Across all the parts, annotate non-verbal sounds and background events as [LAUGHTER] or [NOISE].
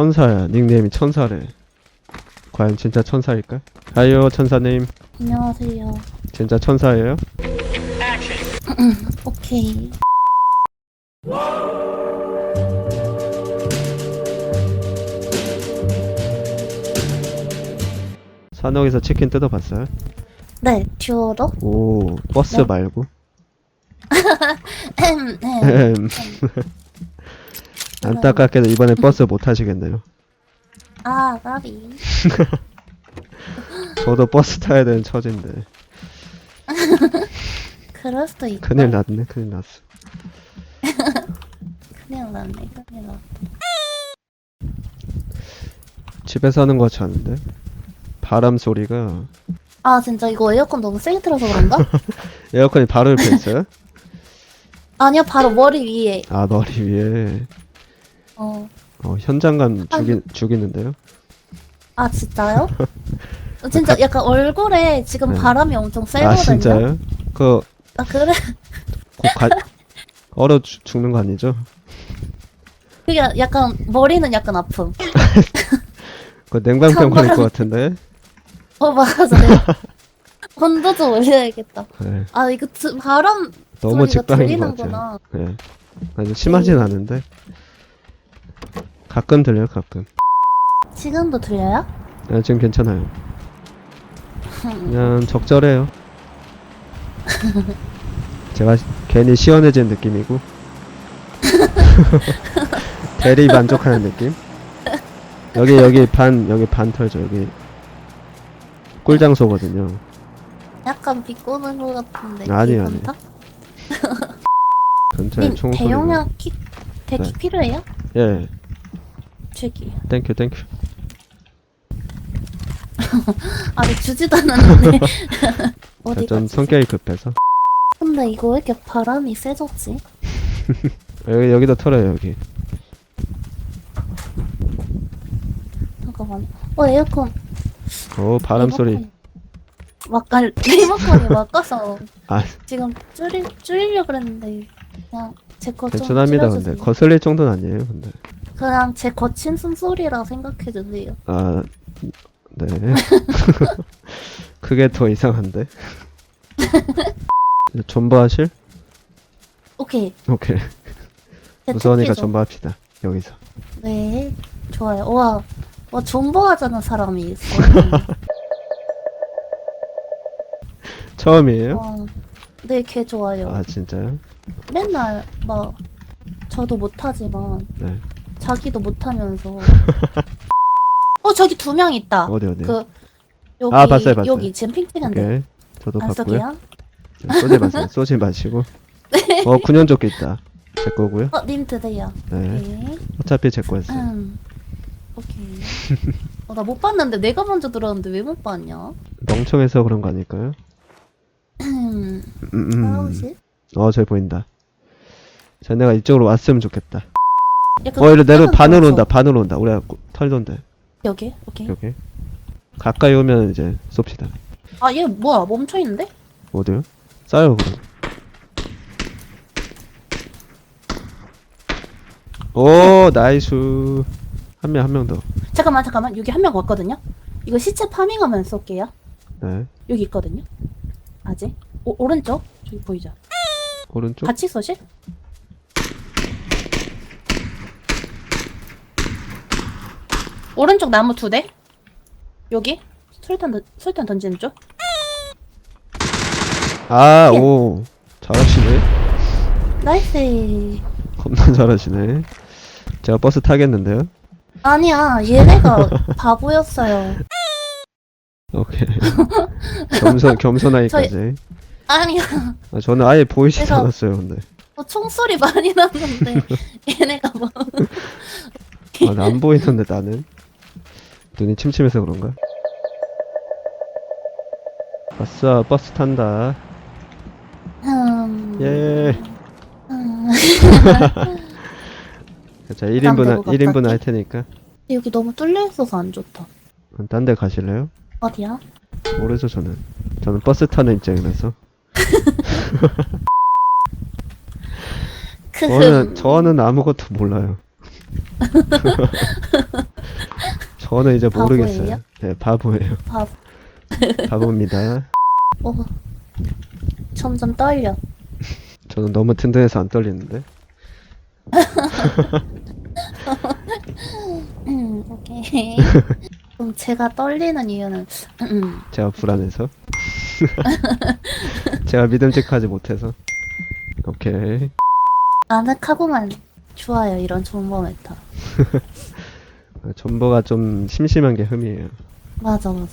천사야. 닉네임이 천사래. 과연 진짜 천사일까? 하요 천사님. 안녕하세요. 진짜 천사예요? [CLEARS THROAT] 오케이. 산옥에서 치킨 뜯어봤어요? 네, 듀오로. 오, 버스 네. 말고. [LAUGHS] 네. [LAUGHS] 안타깝게도 이번에 버스 못 타시겠네요. 아, 나비. [LAUGHS] 저도 버스 타야 되는 처지인데. [LAUGHS] 그럴 수도 있고. 큰일 났네, 큰일 났어. [LAUGHS] 큰일 났네, 큰일 났 집에서 하는 거 같았는데. 바람 소리가 아, 진짜 이거 에어컨 너무 세게 틀어서 그런가? 에어컨이 바로 옆에 있어요? 아니요, 바로 머리 위에. 아 머리 위에 어. 어, 현장감 죽이, 죽이는데요? 아, 진짜요? [LAUGHS] 어, 진짜 약간 얼굴에 지금 네. 바람이 엄청 세거든요. 아 진짜요? 그거 아, 그래? 곧 가, 얼어 죽- 죽는 거 아니죠? 그게 약간 머리는 약간 아픔. [LAUGHS] 그 냉방병 걸릴. 것 같은데? 어, 맞아. 내가 온도 좀 올려야겠다. 네, 아, 이거 드, 바람 너무 소리가 직방인 것 같아요. 들리는구나. 네. 아주 심하진 않은데 가끔 들려요 가끔 지금도 들려요? 네, 지금 괜찮아요 그냥 적절해요 [LAUGHS] 제가 시- 괜히 시원해진 느낌이고 [LAUGHS] 대리 만족하는 느낌 여기 여기 반 여기 반 털죠 여기 꿀장소거든요 약간 비꼬는 것 같은데. 아니요, 괜찮다? 근처에 님, 총 소리가 대용량 킥, 대킥 네. 필요해요? 예 제기. 땡큐 땡큐 아, 네, 주지도 않았는데. 어디 좀 갔지? 성격이 급해서 근데 이거 왜 이렇게 바람이 세졌지? [LAUGHS] 여기 여기도 털어요 여기 잠깐만. 어, 에어컨. 오 바람 소리 막갈 리모컨이 [LAUGHS] 막아서 아 지금 줄이 줄이려 그랬는데 그냥 제거좀 괜찮합니다 근데. 거슬릴 정도는 아니에요 근데 그냥 제 거친 숨소리라 생각해 주세요. 아, 네. [LAUGHS] 그게 더 이상한데? [LAUGHS] 존버하실? 오케이. 오케이. 네, 택해줘. 존버합시다. 여기서. 네, 좋아요. 와, 와 존버하자는 사람이 있어. [LAUGHS] 처음이에요? 와, 네, 걔 좋아요. 아, 진짜요? 맨날 막 저도 못하지만 네. 자기도 못하면서. [LAUGHS] 어 저기 두 명 있다. 어디, 어디? 그 여기 아, 봤어요, 봤어요. 여기 지금 핑 찍은데 오케이. 저도 안 봤고요. 쏘게요? 네, 쏘지 마세요. 쏘지 마시고. [LAUGHS] 어, 군연조끼 있다. 제 거고요. 어, 님 드세요. 네. 오케이. 어차피 제 거였어요. 음. 오케이. 어, 나 못 봤는데 내가 먼저 들었는데 왜 못 봤냐? 멍청해서 그런 거 아닐까요? 음. 음, 음. 싸우지? 어, 저기 보인다. 쟤네가 이쪽으로 왔으면 좋겠다. 약간 어, 내려 약간 반으로. 온다. 반으로 온다. 우리가 구- 털던데. 여기? 오케이. 여기. 가까이 오면 이제 쏩시다. 아, 얘 뭐야? 멈춰 있는데? 어디요? 싸요 그럼. 오 나이스. 한 명 한 명 더. 잠깐만, 잠깐만. 여기 한 명 왔거든요. 이거 시체 파밍하면 쏠게요. 네. 여기 있거든요. 아직. 오, 오른쪽? 저기 보이죠? 오른쪽. 같이 쏘실? 오른쪽 나무 두 대. 여기. 술탄 던- 술탄 던지는 쪽. 아 오. 잘하시네. 나이스. 겁나 잘하시네. 제가 버스 타겠는데요. 아니야, 얘네가 [LAUGHS] 바보였어요. 오케이. 겸손 겸손하기까지. 아니야, 아, 저는 아예 보이지도 내가- 않았어요. 근데 뭐 총소리 많이 났는데 [LAUGHS] 얘네가 뭐 아, 나안 보이는데 나는 눈이 침침해서 그런가? 아싸 버스 탄다. 음... 예. 음... [LAUGHS] 자 1인분 부담되고 1인분 갑자기? 할 테니까 여기 너무 뚫려 있어서 안 좋다. 딴 데 가실래요? 어디야? 모르죠 저는 저는 버스 타는 입장이라서 [LAUGHS] 그 저는 저는 아무것도 몰라요 [LAUGHS] 저는 이제? 모르겠어요. 네, 바보예요. 밥. [LAUGHS] 바보입니다. 어. 점점 떨려. 저는 너무 든든해서 안 떨리는데. 음, [LAUGHS] 오케이. 그럼 제가 떨리는 이유는 음, 제가 불안해서. [LAUGHS] 제가 믿음직하지 못해서. 오케이. 아늑하고만 좋아요. 이런 존버 메타. 전보가 좀 심심한 게 흠이에요. 맞아 맞아.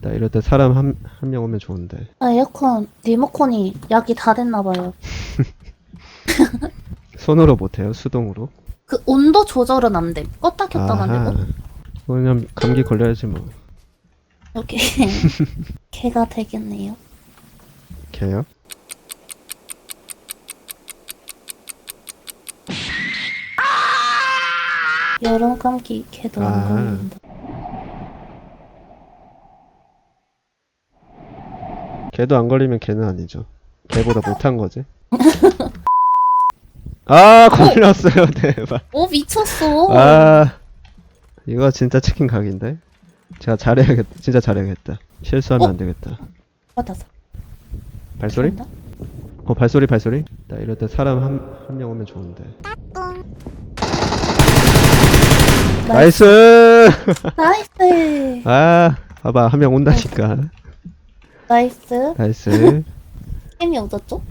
나 이럴 때 사람 한 한 명 오면 좋은데. 아, 에어컨 리모컨이 약이 다 됐나 봐요. [LAUGHS] 손으로 못해요. 수동으로. 그 온도 조절은 안 돼. 껐다 켰다 안 되고. 그냥 감기 걸려야지 뭐. 이렇게 개가 [LAUGHS] 되겠네요. 개요? 여름 감기 개도 안 아. 걸린다. 개도 안 걸리면 개는 아니죠. 개보다 못한 거지. [LAUGHS] 아 걸렸어요 [LAUGHS] 대박. 오 미쳤어. 아 이거 진짜 치킨 각인데. 제가 잘해야겠다. 진짜 잘해야겠다. 실수하면 어? 안 되겠다. 받았어. 발소리? 된다? 어 발소리 발소리? 나 이럴 때 사람 한 한 명 오면 좋은데. 나이스. 나이스. [LAUGHS] 아 봐봐 한 명 온다니까. 나이스. 나이스. 힘이 얻었죠?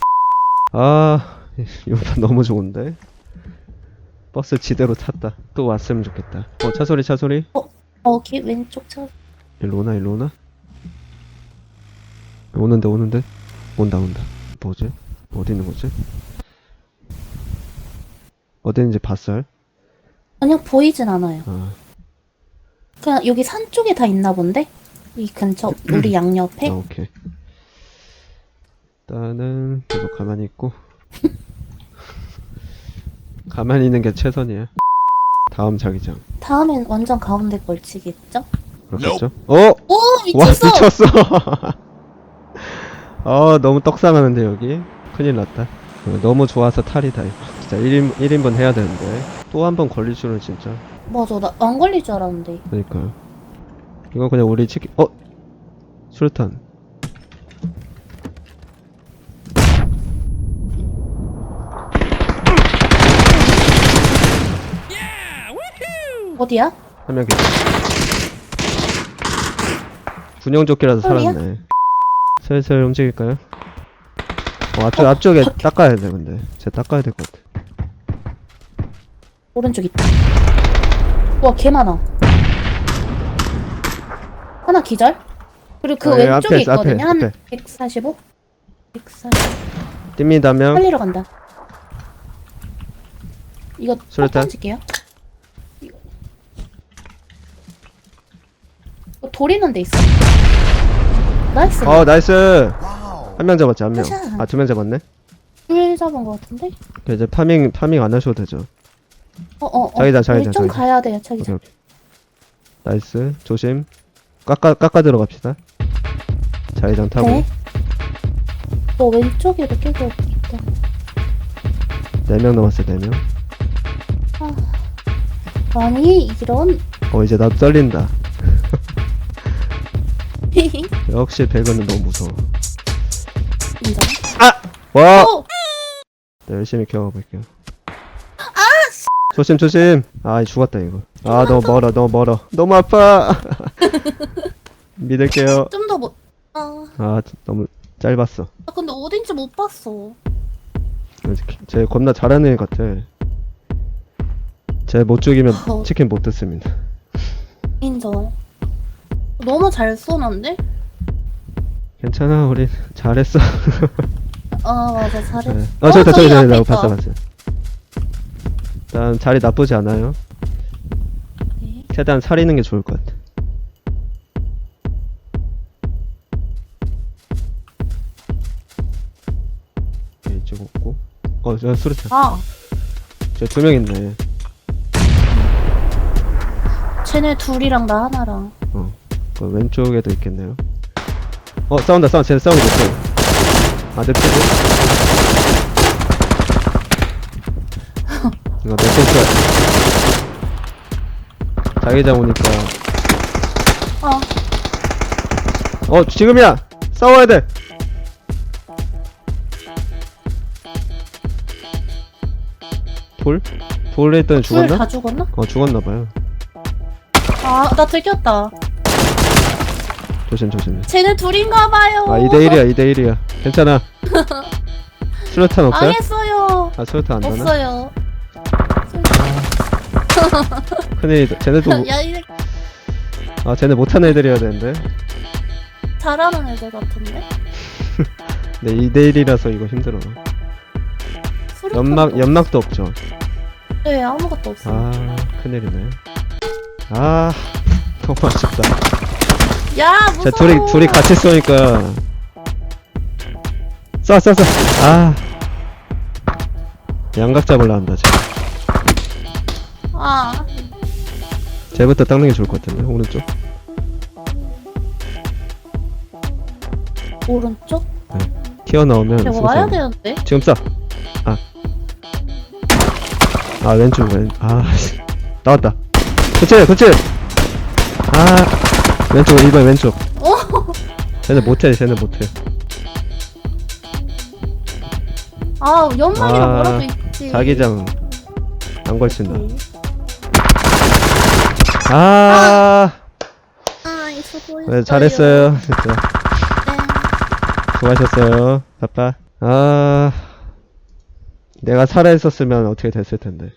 아 이거 너무 좋은데. 버스 지대로 탔다. 또 왔으면 좋겠다. 어 차 소리 차 소리. 여기 왼쪽 차. 일로 오나 일로 오나? 오는데 오는데? 온다 온다. 뭐지? 어디 있는 거지? 어디 있는지 봤어요? 아니요 보이진 않아요. 아, 그냥 여기 산 쪽에 다 있나 본데? 이 근처 우리 [CLEARS THROAT] 양옆에? 아 오케이. 일단은 계속 가만히 있고 [LAUGHS] 가만히 있는 게 최선이야. 다음 자기장 다음엔 완전 가운데 걸치겠죠? 그렇겠죠? 어? 오 와 미쳤어. 미쳤어. [LAUGHS] 어 너무 떡상하는데 여기 큰일 났다. 어, 너무 좋아서 탈이다 이거. 진짜 1인, 1인분 해야 되는데 또 한 번 걸릴 줄은 진짜 맞아 나 안 걸릴 줄 알았는데. 그러니까 이건 그냥 우리 치킨 어? 수류탄 어디야? 한명 계속 군용조끼라도? 살았네 슬슬 움직일까요? 어, 앞쪽, 앞쪽에 닦아야 돼 근데 쟤 닦아야 될 것 같아 오른쪽 있다. 와, 개 많아. 하나 기절? 그리고 그 아, 예, 왼쪽에 앞에, 있거든요. 앞에, 한 앞에. 145? 140. 뜁니다 명 살리러 간다. 이거 수류탄? 던질게요. 이거. 돌 있는 데 있어. 나이스. 어 나이스 한 명 잡았지 한명 짜잔. 아두 명 잡았네 둘 잡은 거 같은데? 그 이제 파밍 파밍 안 하셔도 되죠 어, 어, 어. 자기장, 자기장, 우리 좀 자기장. 가야 돼요, 자기장. 오케이 나이스 조심 깎아 깎아 들어갑시다 자기장 타고 네. 너 왼쪽에도 끼고 있다. 네 명 남았어요 네명 아니, 이런. 어 이제 나도 떨린다 [LAUGHS] 역시 배그는 너무 무서워 인정. 와 어! 네, 열심히 키워볼게요 조심 조심 아 죽었다 이거 아 너무 멀어 너무 멀어 너무 아파 [LAUGHS] 믿을게요 [LAUGHS] 좀더 뭐, 아, 아 너무 짧았어 아, 근데 어딘지 못 봤어. 쟤 겁나 잘하는 애 같아 쟤 못 죽이면 어. 치킨 못 뜯습니다 인정. 너무 잘 쏘는데? 괜찮아 우리 잘했어 아, [LAUGHS] 맞아, 잘했어. 네. 어 저기다 저기 저기다 저기다. 봤어 봤어 일단 자리 나쁘지 않아요. 네. 최대한 살리는 게 좋을 것 같아. 오케이, 이쪽 없고. 어 저 수류탄. 아, 저두 명 있네. 쟤네 둘이랑 나 하나랑. 그 왼쪽에도 있겠네요. 어 싸운다 싸운다. 쟤네 싸우고 있어. 아 냅두고 이거 내 센스 자기장 오니까 어. 어 지금이야 싸워야 돼 돌? 돌에 있던 둘다 죽었나? 죽었나? 어 죽었나봐요 아, 나 들켰다. 조심 조심 쟤네 둘인가 봐요. 아 2대1이야 2대1이야 괜찮아 [LAUGHS] 수류탄 없어요? 망했어요. 아 수류탄 안 나나? 없어요. [LAUGHS] 큰일이다 쟤네도 야, 이 아 쟤네 못하는 애들이어야 되는데. 잘하는 애들 같은데? [LAUGHS] 네 2대1이라서 이거 힘들어. 수류탄도 연막 없- 연막도 없죠? 네, 아무것도 없어. 요아 큰일이네. 아 너무 아쉽다. 야, 무서워. 자 둘이 둘이 같이 쏘니까. 쏴 쏴 쏴 아. 양각 잡으려 한다 쟤 아, 쟤부터 닦는 게 좋을 것 같은데 오른쪽 오른쪽? 튀어나오면 내가 쏘세요. 와야 되는데? 지금 쏴. 아. 아, 왼쪽, 왼, 아, 씨. [LAUGHS] 나왔다. 그치, 그치! 아, 왼쪽, 1번 왼쪽. 어? 쟤네 못해, 쟤네 못해. 아, 연막이랑 아, 뭐라도 있지. 자기장 안 걸친다. 아, 아, 이 수고했어요. 네, 잘했어요, 진짜. 네. 수고하셨어요. 바빠. 아, 내가 살아있었으면 어떻게 됐을 텐데.